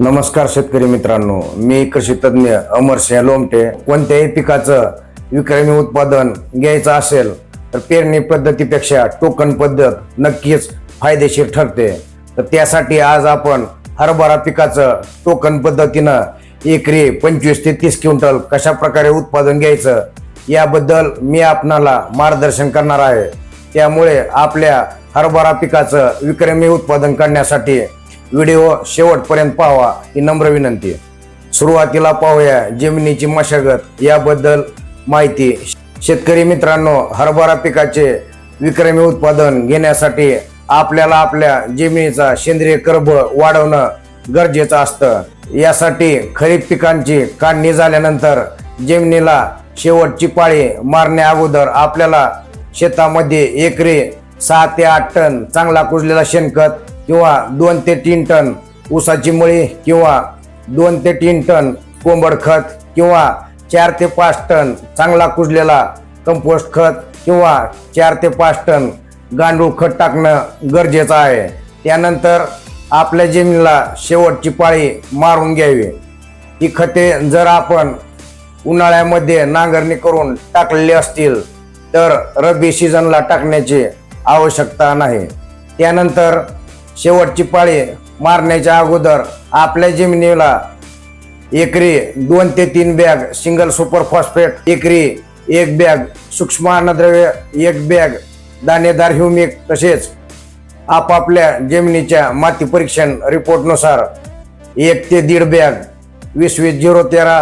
नमस्कार शेतकरी मित्रांनो. मी कृषी तज्ज्ञ अमर सिंह लोमटे. कोणत्याही पिकाचं विक्रमी उत्पादन घ्यायचं असेल तर पेरणी पद्धतीपेक्षा टोकन पद्धत नक्कीच फायदेशीर ठरते. तर त्यासाठी आज आपण हरभरा पिकाचं टोकन पद्धतीनं एकरी पंचवीस ते तीस क्विंटल कशा प्रकारे उत्पादन घ्यायचं याबद्दल मी आपणाला मार्गदर्शन करणार आहे. त्यामुळे आपल्या हरभरा पिकाचं विक्रमी उत्पादन करण्यासाठी व्हिडिओ शेवटपर्यंत पाहावा ही नम्र विनंती. सुरुवातीला पाहूया जमिनीची मशागत याबद्दल माहिती. शेतकरी मित्रांनो हरभरा पिकाचे विक्रमी उत्पादन घेण्यासाठी आपल्याला आपल्या जमिनीचा सेंद्रिय कर्ब वाढवणं गरजेचं असतं. यासाठी खरीप पिकांची काढणी झाल्यानंतर जमिनीला शेवटची पाळी मारण्या अगोदर आपल्याला शेतामध्ये एकरी सहा ते आठ टन चांगला कुजलेला शेणखत किंवा दोन ते तीन टन ऊसाची मळी किंवा दोन ते तीन टन कोंबड खत किंवा चार ते पाच टन चांगला कुजलेला कंपोस्ट खत किंवा चार ते पाच टन गांडूळ खत टाकणं गरजेचं आहे. त्यानंतर आपल्या जमिनीला शेवटची पाळी मारून घ्यावी. ही खते जर आपण उन्हाळ्यामध्ये नांगरणी करून टाकलेली असतील तर रब्बी सीझनला टाकण्याची आवश्यकता नाही. त्यानंतर शेवटची पाळी मारण्याच्या अगोदर आपल्या जमिनीला एकरी दोन ते तीन बॅग सिंगल सुपर फॉस्फेट एकरी एक बॅग सूक्ष्म अन्नद्रव्य एक बॅग दाणेदार ह्युमिक तसेच आपापल्या जमिनीच्या माती परीक्षण रिपोर्टनुसार एक ते दीड बॅग वीस वीस झिरो तेरा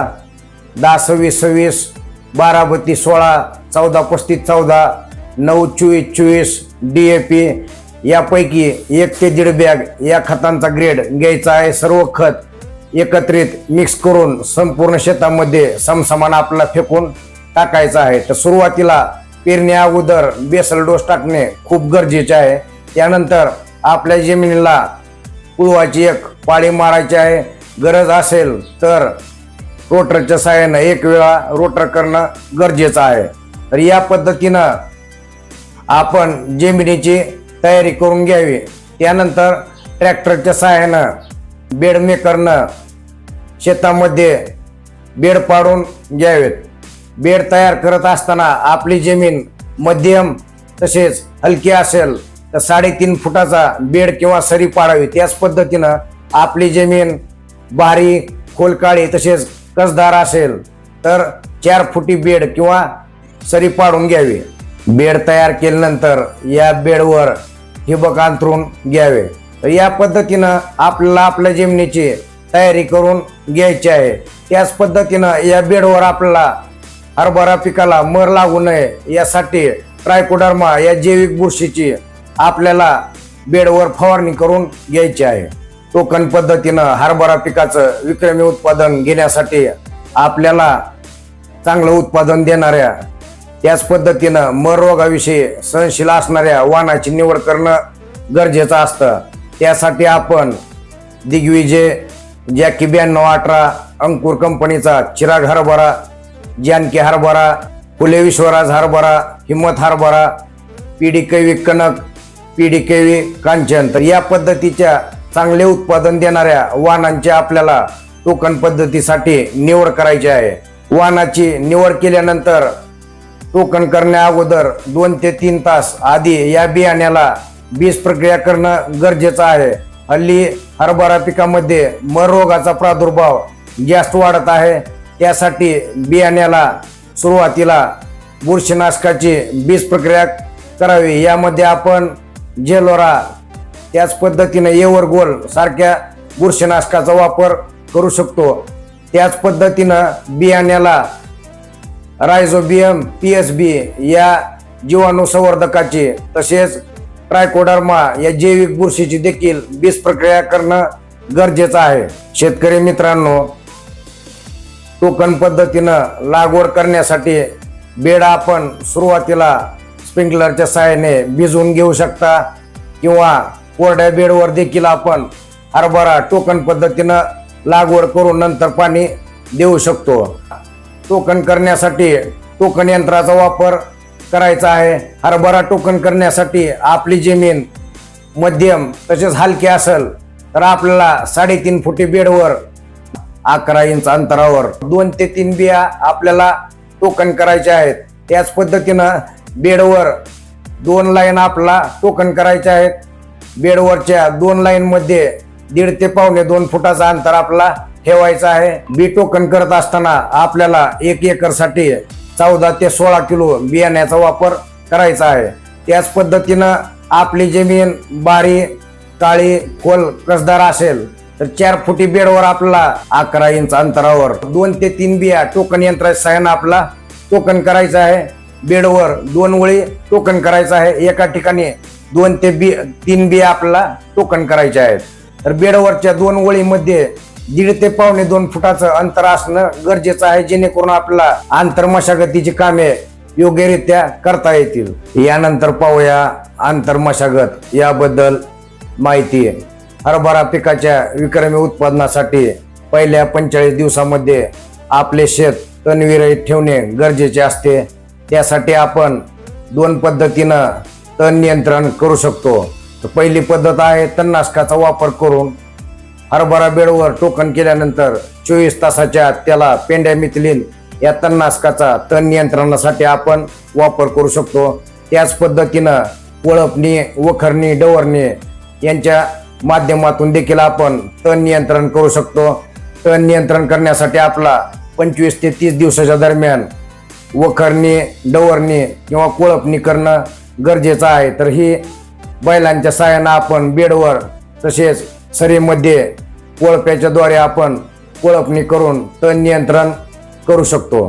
दहा सव्वीस सव्वीस बारा बत्तीस सोळा चौदा पस्तीस चौदा नऊ चोवीस चोवीस डी ए पी यापैकी एक ते दीड बॅग या खतांचा ग्रेड घ्यायचा आहे. सर्व खत एकत्रित मिक्स करून संपूर्ण शेतामध्ये समसमान आपला फेकून टाकायचं आहे. तर सुरुवातीला पेरण्या अगोदर बेसल डोस टाकणे खूप गरजेचे आहे. त्यानंतर आपल्या जमिनीला कुळवाची एक पाळी मारायची आहे. गरज असेल तर रोटरच्या सहाय्यानं एक वेळा रोटर करणं गरजेचं आहे. तर या पद्धतीनं आपण जमिनीची तयारी करून घ्यावी. त्यानंतर ट्रॅक्टरच्या सहाय्यानं बेडमेकरनं शेतामध्ये बेड पाडून घ्यावेत. बेड तयार करत असताना आपली जमीन मध्यम तसेच हलकी असेल तर साडेतीन फुटाचा बेड किंवा सरी पाडावी. त्याच पद्धतीनं आपली जमीन बारी खोलकाळी तसेच कसदार असेल तर चार फुटी बेड किंवा सरी पाडून घ्यावी. बेड तयार केल्यानंतर या बेडवर ठिबक अंतरून घ्यावे. तर या पद्धतीनं आपल्याला आपल्या जमिनीची तयारी करून घ्यायची आहे. त्याच पद्धतीनं या बेडवर आपल्याला हरभरा पिकाला मर लागू नये यासाठी ट्रायकोडर्मा या जैविक बुरशीची आपल्याला बेडवर फवारणी करून घ्यायची आहे. टोकन पद्धतीनं हरभरा पिकाचं विक्रमी उत्पादन घेण्यासाठी आपल्याला चांगलं उत्पादन देणाऱ्या त्याच पद्धतीनं मरोगाविषयी सहनशील असणाऱ्या वाहनाची निवड करणं गरजेचं असतं. त्यासाठी आपण दिग्विजय जॅकी ब्याण्णव अठरा अंकुर कंपनीचा चिराग हरभरा जानकी हरभरा फुले विश्वराज हरभरा हिम्मत हरभरा PD KV Kanak PD KV Kanchan. तर या पद्धतीच्या चांगले उत्पादन देणाऱ्या वाहनांची आपल्याला टोकन पद्धतीसाठी निवड करायची आहे. वाहनाची निवड केल्यानंतर टोकन करण्या अगोदर दोन ते तीन तास आधी या बियाण्याला बीज प्रक्रिया करणं गरजेचं आहे. हल्ली हरभरा पिकामध्ये मर रोगाचा प्रादुर्भाव जास्त वाढत आहे. त्यासाठी बियाण्याला सुरुवातीला बुरशीनाशकाची बीज प्रक्रिया करावी. यामध्ये आपण जेलोरा त्याच पद्धतीने येवर गोल सारख्या बुरशीनाशकाचा वापर करू शकतो. त्याच पद्धतीनं बियाण्याला रायझोबियम पी एस बी या जीवाणू संवर्धकाची तसेच ट्रायकोडर्मा या जैविक बुरशीची देखील बीज प्रक्रिया करणं गरजेचं आहे. शेतकरी मित्रांनो टोकन पद्धतीनं लागवड करण्यासाठी बेड आपण सुरुवातीला स्प्रिंकलरच्या सहाय्याने भिजवून घेऊ शकता किंवा कोरड्या बेडवर देखील आपण हरभरा टोकन पद्धतीनं लागवड करून नंतर पाणी देऊ शकतो. टोकन करण्यासाठी टोकन यंत्राचा वापर करायचा आहे. हरभरा टोकन करण्यासाठी आपली जमीन मध्यम तसेच हलकी असेल तर आपल्याला साडेतीन फुटी बेडवर अकरा इंच अंतरावर दोन ते तीन बिया आपल्याला टोकन करायच्या आहेत. त्याच पद्धतीनं बेडवर दोन लाईन आपला टोकन करायच्या आहेत. बेडवरच्या दोन लाईनमध्ये दीड ते पावणे दोन फुटाचा अंतर आपला ठेवायचा आहे. बी टोकन करत असताना आपल्याला एक एकरसाठी चौदा ते सोळा किलो बियाण्याचा वापर करायचा आहे. त्याच पद्धतीनं आपली जमीन बारी काळी खोल कसदार असेल तर चार फुटी बेडवर आपला अकरा इंच अंतरावर दोन ते तीन बिया टोकन यंत्राच्या सहाय्यानं आपला टोकन करायचं आहे. बेडवर दोन वळी टोकन करायचं आहे. एका ठिकाणी दोन ते बी तीन बिया आपल्याला टोकन करायचे आहेत. तर बेडवरच्या दोन वळीमध्ये दीड ते पावणे दोन फुटाचं अंतर असणं गरजेचं आहे जेणेकरून आपल्याला आंतर मशागतीची कामे योग्यरित्या करता येतील. यानंतर पाहूया आंतर मशागत याबद्दल माहिती हरभरा पिकाच्या विक्रमी उत्पादनासाठी पहिल्या पंचेचाळीस दिवसामध्ये आपले शेत तणविरहित ठेवणे गरजेचे असते. त्यासाठी आपण दोन पद्धतीनं तण नियंत्रण करू शकतो. तर पहिली पद्धत आहे तणनाशकाचा वापर करून हरभरा बेडवर टोकन केल्यानंतर चोवीस तासाच्या आत त्याला पेंड्यामिथिलीन या तणनाशकाचा तण नियंत्रणासाठी आपण वापर करू शकतो. त्याच पद्धतीनं कोळपणी वखरणी डवरणी यांच्या माध्यमातून देखील आपण तण नियंत्रण करू शकतो. तण नियंत्रण करण्यासाठी आपला पंचवीस ते तीस दिवसाच्या दरम्यान वखरणी डवरणी किंवा कोळपणी करणं गरजेचं आहे. तर ही बैलांच्या साहाय्यानं आपण बेडवर तसेच सरीमध्ये कोळप्याच्याद्वारे आपण कोळपणी करून तण नियंत्रण करू शकतो.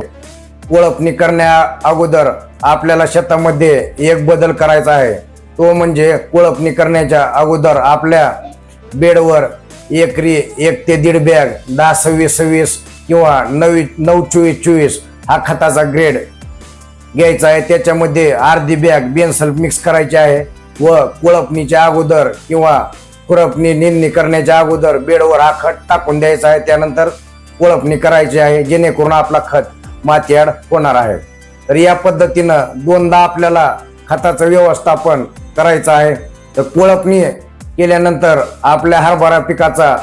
कोळपणी करण्या अगोदर आपल्याला शेतामध्ये एक बदल करायचा आहे. तो म्हणजे कोळपणी करण्याच्या अगोदर आपल्या बेडवर एकरी एक ते दीड बॅग दहा सव्वीस सव्वीस किंवा नवी नऊ चोवीस चोवीस हा खताचा ग्रेड घ्यायचा आहे. त्याच्यामध्ये अर्धी बॅग बेन्सल मिक्स करायची आहे व कोळपणीच्या अगोदर किंवा खुरपणी निंदणी करण्याच्या अगोदर बेडवर हा खत टाकून द्यायचा आहे. त्यानंतर कोळपणी करायची आहे. जेणेकरून आपला खत मातीआड होणार आहे. तर या पद्धतीनं दोनदा आपल्याला खताचं व्यवस्थापन करायचं आहे. तर कोळपणी केल्यानंतर आपल्या हरभरा पिकाचा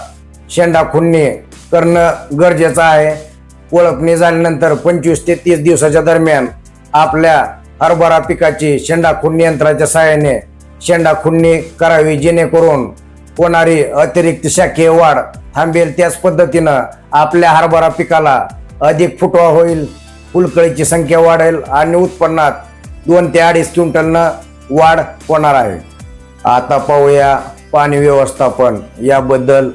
शेंडा खुडणी करणं गरजेचं आहे. कोळपणी झाल्यानंतर पंचवीस ते तीस दिवसाच्या दरम्यान आपल्या हरभरा पिकाची शेंडा खुडणी यंत्राच्या सहाय्याने शेंडा खुडणी करावी. जेणेकरून होणारी अतिरिक्त शाखीय वाढ थांबेल त्याच पद्धतीनं आपल्या हरभरा पिकाला अधिक फुटवा होईल फुलकळीची संख्या वाढेल आणि उत्पन्नात दोन ते अडीच क्विंटलनं वाढ होणार आहे. आता पाहूया पाणी व्यवस्थापन. याबद्दल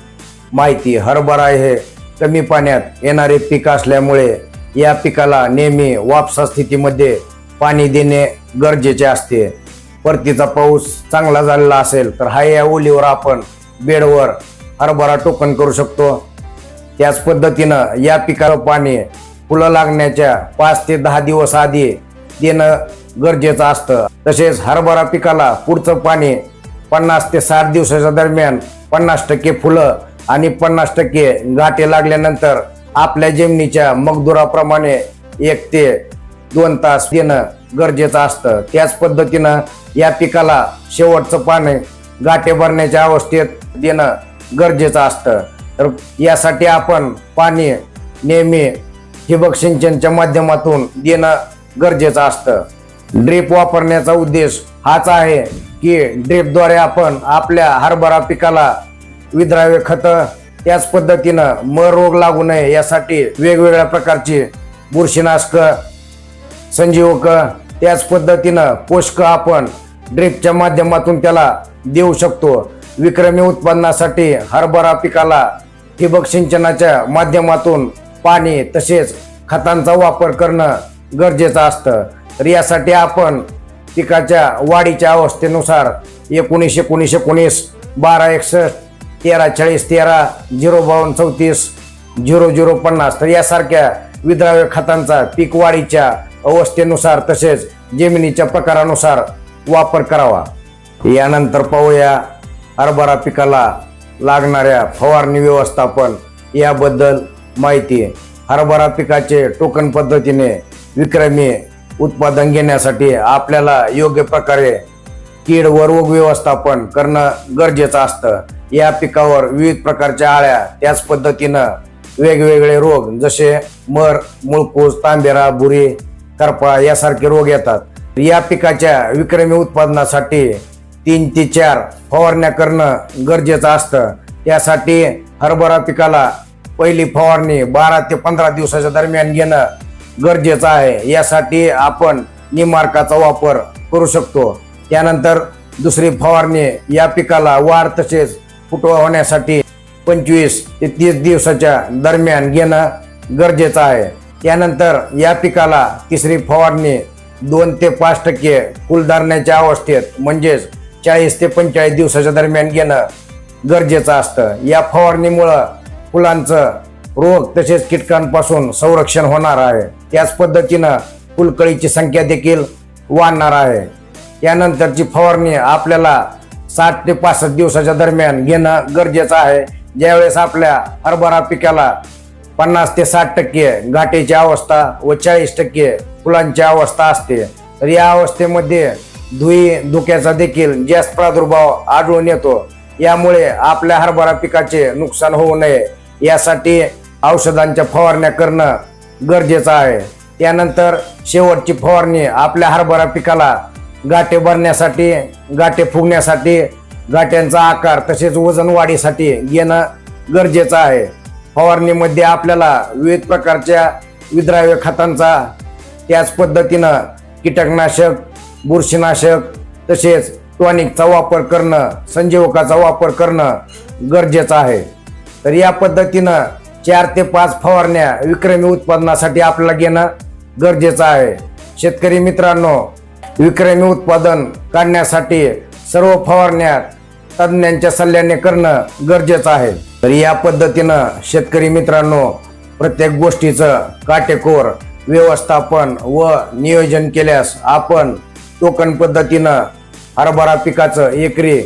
माहिती. हरभरा हे कमी पाण्यात येणारे पीक असल्यामुळे या पिकाला नेहमी वापसा स्थितीमध्ये पाणी देणे गरजेचे असते. परतीचा पाऊस चांगला झालेला असेल तर हा या ओलीवर आपण बेडवर हरभरा टोकन करू शकतो. त्याच पद्धतीनं या पिकाला पाणी फुलं लागण्याच्या पाच ते दहा दिवस आधी देणं गरजेचं असतं. तसेच हरभरा पिकाला पुढचं पाणी पन्नास ते साठ दिवसाच्या दरम्यान पन्नास टक्के फुलं आणि पन्नास टक्के गाठे लागल्यानंतर आपल्या जमिनीच्या मगदुराप्रमाणे एक ते दोन तास देणं गरजेचं असतं. त्याच पद्धतीनं या पिकाला शेवटचं पाणी गाठे भरण्याच्या अवस्थेत देणं गरजेचं असतं. तर यासाठी आपण पाणी नेहमी ठिबक सिंचनच्या माध्यमातून देणं गरजेचं असतं. ड्रीप वापरण्याचा उद्देश हाच आहे की ड्रीपद्वारे आपण आपल्या हरभरा पिकाला विद्रावे खतं त्याच पद्धतीनं मर रोग लागू नये यासाठी वेगवेगळ्या प्रकारची बुरशीनाशक संजीवक त्याच पद्धतीनं पोषक आपण ड्रिपच्या माध्यमातून त्याला देऊ शकतो. विक्रमी उत्पन्नासाठी हरभरा पिकाला ठिबक सिंचनाच्या माध्यमातून पाणी तसेच खतांचा वापर करणं गरजेचं असतं. तर यासाठी आपण पिकाच्या वाढीच्या अवस्थेनुसार एकोणीस एकोणीस एकोणीस बारा एकसष्ट तेरा चाळीस तेरा झिरो बावन्न चौतीस झिरो झिरो पन्नास तर यासारख्या विद्राव्य खतांचा पीक वाढीच्या अवस्थेनुसार तसेच जमिनीच्या प्रकारानुसार वापर करावा. यानंतर पाहूया हरभरा पिकाला लागणाऱ्या फवारणी व्यवस्थापन याबद्दल माहिती हरभरा पिकाचे टोकन पद्धतीने विक्रमी उत्पादन घेण्यासाठी आपल्याला योग्य प्रकारे कीड व रोग व्यवस्थापन करणं गरजेचं असतं. या पिकावर विविध प्रकारच्या आळ्या त्याच पद्धतीनं वेगवेगळे रोग जसे मर मुळकूस तांबेरा बुरी करपा यासारखे रोग येतात. या पिकाच्या विक्रमी उत्पादनासाठी तीन ते चार फवारण्या करणं गरजेचं असतं. त्यासाठी हरभरा पिकाला पहिली फवारणी बारा ते पंधरा दिवसाच्या दरम्यान घेणं गरजेचं आहे. यासाठी आपण निमार्काचा वापर करू शकतो. त्यानंतर दुसरी फवारणी या पिकाला वाढ तसेच फुटवा होण्यासाठी पंचवीस ते तीस दिवसाच्या दरम्यान घेणं गरजेचं आहे. त्यानंतर या पिकाला तिसरी फवारणी दोन ते पाच टक्के फुलधरण्याच्या अवस्थेत म्हणजेच चाळीस ते पंचेचाळीस दिवसाच्या दरम्यान घेणं गरजेचं असतं. या फवारणीमुळं फुलांचं रोग तसेच कीटकांपासून संरक्षण होणार आहे. त्याच पद्धतीनं फुलकळीची संख्या देखील वाढणार आहे. त्यानंतरची फवारणी आपल्याला साठ ते पासष्ट दिवसाच्या दरम्यान घेणं गरजेचं आहे. ज्यावेळेस आपल्या हरभरा पिकाला पन्नास ते साठ टक्के गाठीची अवस्था व चाळीस टक्के फुलांची अवस्था असते. तर या अवस्थेमध्ये धुई धुक्याचा देखील जास्त प्रादुर्भाव आढळून येतो. यामुळे आपल्या हरभरा पिकाचे नुकसान होऊ नये. यासाठी औषधांच्या फवारण्या करणं गरजेचं आहे. त्यानंतर शेवटची फवारणी आपल्या हरभरा पिकाला गाठे भरण्यासाठी गाठे फुगण्यासाठी गाठ्यांचा आकार तसेच वजन वाढीसाठी घेणं गरजेचं आहे. फवारणीमध्ये आपल्याला विविध प्रकारच्या विद्राव्य खतांचा त्याच पद्धतीनं कीटकनाशक बुरशीनाशक तसेच टॉनिकचा वापर करणं संजीवकाचा वापर करणं गरजेचं आहे. तर या पद्धतीनं चार ते पाच फवारण्या विक्रमी उत्पादनासाठी आपल्याला घेणं गरजेचं आहे. शेतकरी मित्रांनो विक्रमी उत्पादन काढण्यासाठी सर्व फवारण्या तज्ज्ञांच्या सल्ल्याने करणं गरजेचं आहे. तर या पद्धतीनं शेतकरी मित्रांनो प्रत्येक गोष्टीचं काटेकोर व्यवस्थापन व नियोजन केल्यास आपण टोकन पद्धतीनं हरभरा पिकाचं एकरी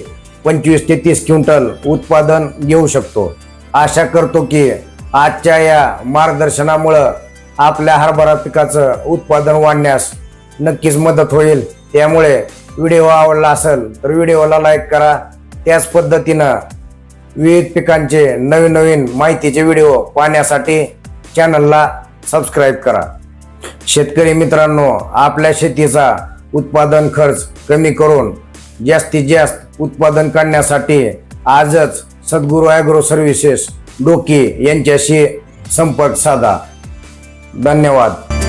पंचवीस ते तीस क्विंटल उत्पादन घेऊ शकतो. आशा करतो की आजच्या या मार्गदर्शनामुळं आपल्या हरभरा पिकाचं उत्पादन वाढण्यास नक्कीच मदत होईल. त्यामुळे व्हिडिओ आवडला असेल तर व्हिडिओला लाईक करा त्याच पद्धतीनं विविध पिकांचे नवीन नवीन माहितीचे व्हिडिओ पाहण्यासाठी चॅनलला सबस्क्राईब करा. शेतकरी मित्रांनो आपल्या शेतीचा उत्पादन खर्च कमी करून जास्तीत जास्त उत्पादन काढण्यासाठी आजच सद्गुरू ॲग्रो सर्व्हिसेस डोकी यांच्याशी संपर्क साधा. धन्यवाद.